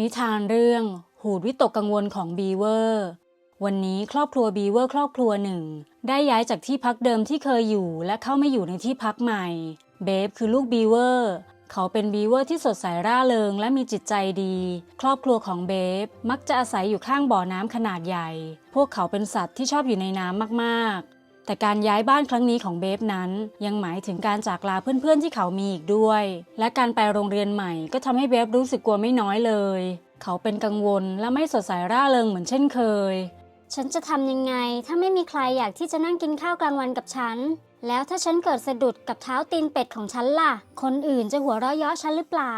นิทานเรื่อง หูดวิตกกังวลของบีเวอร์ วันนี้ครอบครัวบีเวอร์ครอบครัวหนึ่ง ได้ย้ายจากที่พักเดิมที่เคยอยู่ และเข้ามาอยู่ในที่พักใหม่ เบฟคือลูกบีเวอร์เขาเป็นบีเวอร์ที่สดใสร่าเริงและมีจิตใจดี ครอบครัวของเบฟมักจะอาศัยอยู่ข้างบ่อน้ำขนาดใหญ่ พวกเขาเป็นสัตว์ที่ชอบอยู่ในน้ำมากๆ แต่การย้ายบ้านครั้งนี้ของเบฟนั้น ยังหมายถึงการจากลาเพื่อนๆที่เขามีอีกด้วย และการไปโรงเรียนใหม่ก็ทำให้เบฟรู้สึกกลัวไม่น้อยเลย เขาเป็นกังวลและไม่สดใสร่าเริงเหมือนเช่นเคย ฉันจะทำยังไง ถ้าไม่มีใครอยากที่จะนั่งกินข้าวกลางวันกับฉัน แล้วถ้าฉันเกิดสะดุดกับเท้าตีนเป็ดของฉันล่ะ คนอื่นจะหัวเราะเยาะฉันหรือเปล่า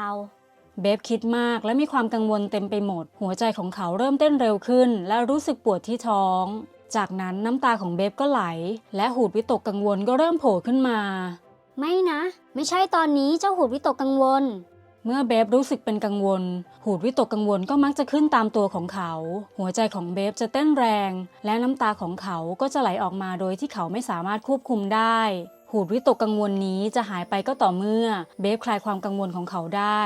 เบฟคิดมากและมีความกังวลเต็มไปหมด หัวใจของเขาเริ่มเต้นเร็วขึ้น และรู้สึกปวดที่ท้อง จากนั้นน้ำตาของเบฟก็ไหล และหูดวิตกกังวลก็เริ่มโผล่ขึ้นมา ไม่นะ ไม่ใช่ตอนนี้เจ้าหูดวิตกกังวล เมื่อเบฟรู้สึกเป็นกังวล หูดวิตกกังวลก็มักจะขึ้นตามตัวของเขา หัวใจของเบฟจะเต้นแรง และน้ำตาของเขาก็จะไหลออกมาโดยที่เขาไม่สามารถควบคุมได้หูดวิตกกังวลนี้จะหายไปก็ต่อเมื่อเบฟคลายความกังวลของเขาได้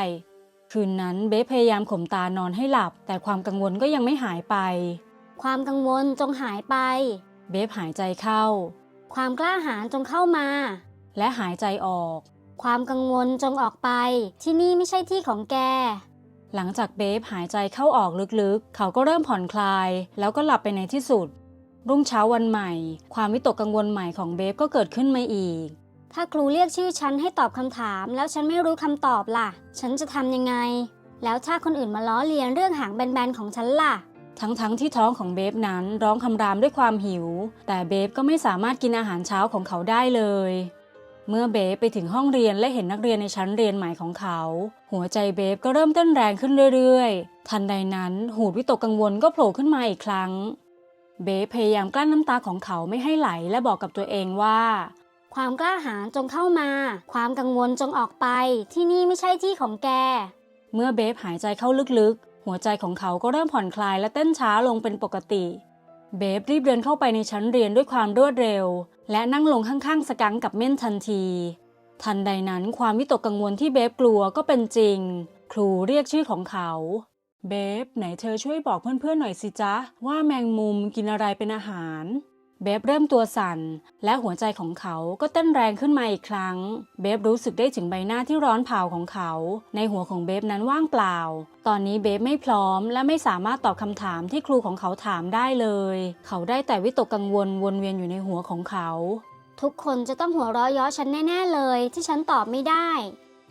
คืนนั้นเบฟพยายามข่มตานอนให้หลับ แต่ความกังวลก็ยังไม่หายไป ความกังวลจงหายไป เบฟหายใจเข้า ความกล้าหาญจงเข้ามา และหายใจออก ความกังวลจงออกไป ที่นี่ไม่ใช่ที่ของแก หลังจากเบฟหายใจเข้าออกลึกๆ เขาก็เริ่มผ่อนคลาย แล้วก็หลับไปในที่สุด รุ่งเช้าวันใหม่ ความวิตกกังวลใหม่ของเบฟก็เกิดขึ้นมาอีก ถ้าครูเรียกชื่อฉันให้ตอบคำถาม แล้วฉันไม่รู้คำตอบล่ะ ฉันจะทำยังไง แล้วถ้าคนอื่นมาล้อเลียนเรื่องหางแบนๆของฉันล่ะ ทั้งๆทที่ท้องของเบฟนั้นร้องคำรามด้วยความหิว แต่เบฟก็ไม่สามารถกินอาหารเช้าของเขาได้เลย เมื่อเบฟไปถึงห้องเรียนและเห็นนักเรียนในชั้นเรียนใหม่ของเขา หัวใจเบฟก็เริ่มเต้นแรงขึ้นเรื่อยๆ ทันใดนั้นหูดวิตกกังวลก็โผล่ขึ้นมาอีกครั้ง เบฟพยายามกลั้นน้ำตาของเขาไม่ให้ไหลและบอกกับตัวเองว่า ความกล้าหาญจงเข้ามา ความกังวลจงออกไป ที่นี่ไม่ใช่ที่ของแกเมื่อเบฟหายใจเข้าลึกๆ หัวใจของเขาก็เริ่มผ่อนคลายและเต้นช้าลงเป็นปกติ เบฟรีบเดินเข้าไปในชั้นเรียนด้วยความรวดเร็ว และนั่งลงข้างๆ สกังกับเม่นทันที ทันใดนั้นความวิตกกังวลที่เบฟกลัวก็เป็นจริง ครูเรียกชื่อของเขา เบฟไหนเธอช่วยบอกเพื่อนๆหน่อยสิจ๊ะว่าแมงมุมกินอะไรเป็นอาหาร เบฟเริ่มตัวสั่น และหัวใจของเขาก็เต้นแรงขึ้นมาอีกครั้ง เบฟรู้สึกได้ถึงใบหน้าที่ร้อนเผาของเขา ในหัวของเบฟนั้นว่างเปล่า ตอนนี้เบฟไม่พร้อม และไม่สามารถตอบคำถามที่ครูของเขาถามได้เลย เขาได้แต่วิตกกังวลวนเวียนอยู่ในหัวของเขา ทุกคนจะต้องหัวเราะเยาะฉันแน่ ๆ เลย ที่ฉันตอบไม่ได้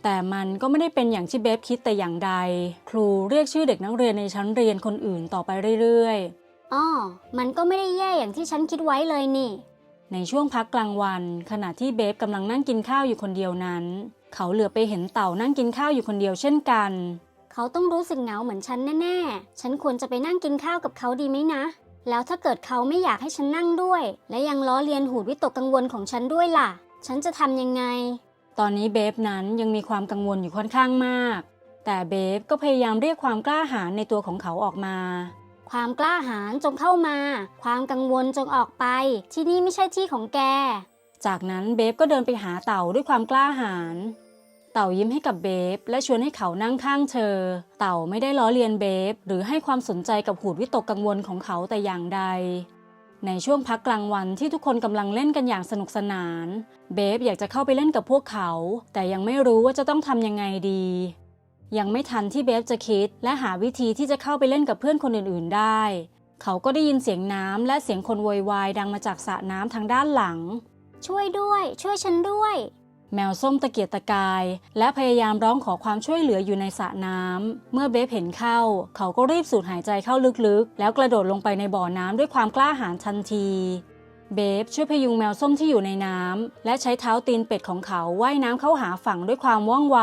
แต่มันก็ไม่ได้เป็นอย่างที่เบฟคิดแต่อย่างใด ครูเรียกชื่อเด็กนักเรียนในชั้นเรียนคนอื่นต่อไปเรื่อยๆ อ้อมันก็ไม่ได้แย่อย่างที่ฉันคิดไว้เลยนี่ ในช่วงพักกลางวัน ขณะที่เบฟกำลังนั่งกินข้าวอยู่คนเดียวนั้น เขาเหลือไปเห็นเต่านั่งกินข้าวอยู่คนเดียวเช่นกัน เขาต้องรู้สึกเหงาเหมือนฉันแน่ๆ ฉันควรจะไปนั่งกินข้าวกับเขาดีไหมนะ แล้วถ้าเกิดเขาไม่อยากให้ฉันนั่งด้วย และยังล้อเลียนหูดวิตกกังวลของฉันด้วยล่ะ ฉันจะทำยังไง ตอนนี้เบฟนั้นยังมีความกังวลอยู่ค่อนข้างมาก แต่เบฟก็พยายามเรียกความกล้าหาญในตัวของเขาออกมา ความกล้าหาญจงเข้ามา ความกังวลจงออกไป ที่นี่ไม่ใช่ที่ของแก จากนั้นเบฟก็เดินไปหาเต่าด้วยความกล้าหาญ เต่ายิ้มให้กับเบฟและชวนให้เขานั่งข้างเธอ เต่าไม่ได้ล้อเลียนเบฟหรือให้ความสนใจกับหูดวิตกกังวลของเขาแต่อย่างใด ในช่วงพักกลางวันที่ทุกคนกำลังเล่นกันอย่างสนุกสนาน เบฟอยากจะเข้าไปเล่นกับพวกเขา แต่ยังไม่รู้ว่าจะต้องทำยังไงดี ยังไม่ทันที่เบฟจะคิด และหาวิธีที่จะเข้าไปเล่นกับเพื่อนคนอื่นๆได้ เขาก็ได้ยินเสียงน้ำและเสียงคนโวยวายดังมาจากสระน้ำทางด้านหลัง ช่วยด้วย ช่วยฉันด้วย แมวส้มตะเกียกตะกาย และพยายามร้องขอความช่วยเหลืออยู่ในสระน้ำเมื่อเบฟเห็นเข้า เขาก็รีบสูดหายใจเข้าลึกๆ แล้วกระโดดลงไปในบ่อน้ำด้วยความกล้าหาญทันที เบฟช่วยพยุงแมวส้มที่อยู่ในน้ำ และใช้เท้าตีนเป็ดของเขาว่ายน้ำเข้าหาฝั่งด้วยความว่องไว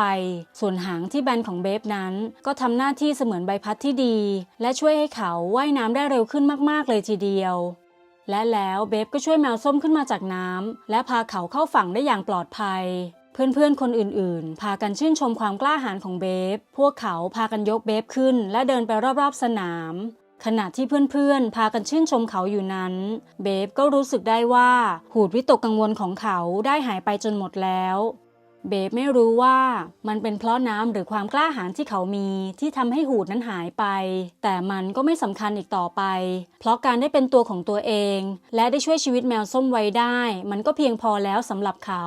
ส่วนหางที่แบนของเบฟนั้น ก็ทำหน้าที่เสมือนใบพัดที่ดี และช่วยให้เขาว่ายน้ำได้เร็วขึ้นมากๆเลยทีเดียว และแล้วเบฟก็ช่วยแมวส้มขึ้นมาจากน้ำและพาเขาเข้าฝั่งได้อย่างปลอดภัยเพื่อนๆ คนอื่นๆ พากันชื่นชมความกล้าหาญของเบฟ พวกเขาพากันยกเบฟขึ้นและเดินไปรอบๆ สนาม ขณะที่เพื่อนๆ พากันชื่นชมเขาอยู่นั้น เบฟก็รู้สึกได้ว่า หูดวิตกกังวลของเขาได้หายไปจนหมดแล้ว เบฟไม่รู้ว่ามันเป็นเพราะน้ำหรือความกล้าหาญที่เขามีที่ทำให้หูดนั้นหายไป แต่มันก็ไม่สำคัญอีกต่อไป เพราะการได้เป็นตัวของตัวเอง และได้ช่วยชีวิตแมวส้มไว้ได้ มันก็เพียงพอแล้วสำหรับเขา